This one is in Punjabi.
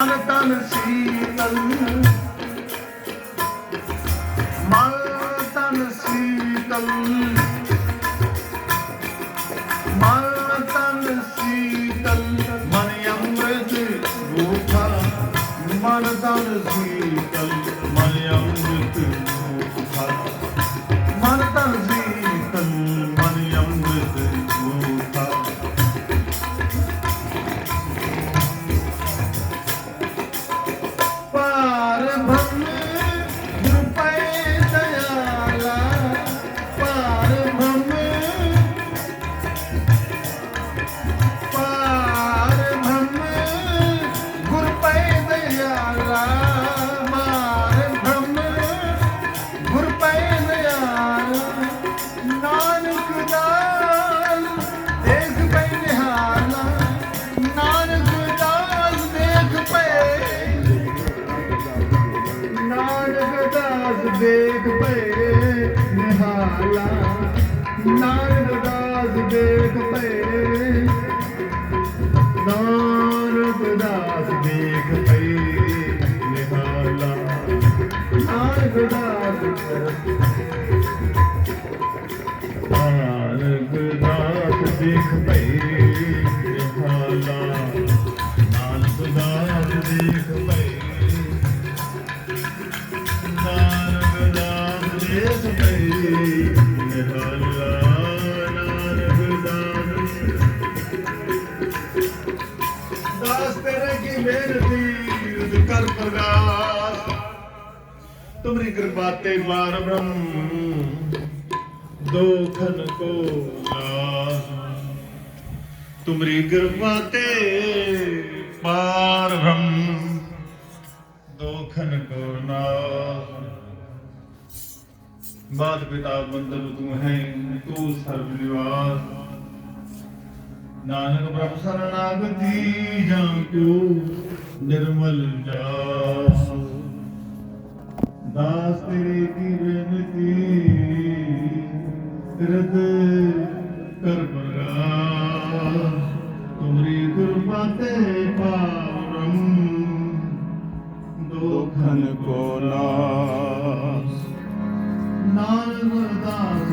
ਮਨ ਤਨ ਸੀਤਲ ਮਨ ਤਨ ਸੀਤਲ ਮਨ ਤਨ ਸੀਤਲ ਮਨ ਅੰਮ੍ਰਿਤ ਰੂਪਾ ਮਨ ਤਨ ਸੀਤਲ ਦਾਸ ਦੇਖ ਪਏ ਨਿਹਾਲਾ, ਨਾਨਕ ਦਾਸ ਦੇਖ ਪਏ ਨਾਨਕ ਦਾਸ ਦੇਖ ਪਏ ਨਿਹਾਲਾ, ਨਾਨਕ ਦਾਸ ਨਾਨਕ ਦਾਸ ਦੇਖ ਪਏ ਦਾਸ ਦੇਸ ਨਿਹਾਲਾ ਨਾਨਕ ਦਾਸ ਦਾਸ ਤੇਰੇ ਕੀ ਬੇਨਤੀ ਕਰ ਪ੍ਰਗਾਸ। ਤੁਮਰੀ ਕਿਰਪਾ ਤੇ ਬਾਰ ਬ੍ਰਹਮ ਦੋਖਨ ਕੋ ਨਾਸ। ਤੁਮਰੀ ਕਿਰਪਾ ਤੇ ਬਾਦ ਪਿਤਾ ਬੰਦਨ ਤੂੰ ਹੈ ਤੂੰ ਸਰਬ ਨਿਵਾਸ। ਨਾਨਕ ਪ੍ਰਭ ਸਰਨਾਗਤੀ ਜਾਂ ਕਿਉ ਨਿਰਮਲ ਜਾਸ। ਦਾਸ ਤੇਰੀ ਕੀ ਬੇਨਤੀ ਤਿਰਦ ਕਰ ਪ੍ਰਗਾਸ। ਤੁਮਰੀ ਕਿਰਪਾ ਤੇ ਪਾਵਨ ਦੋਖਨ ਕੋ ਨਾਸ। ਨਾਨਕ ਦਾਸ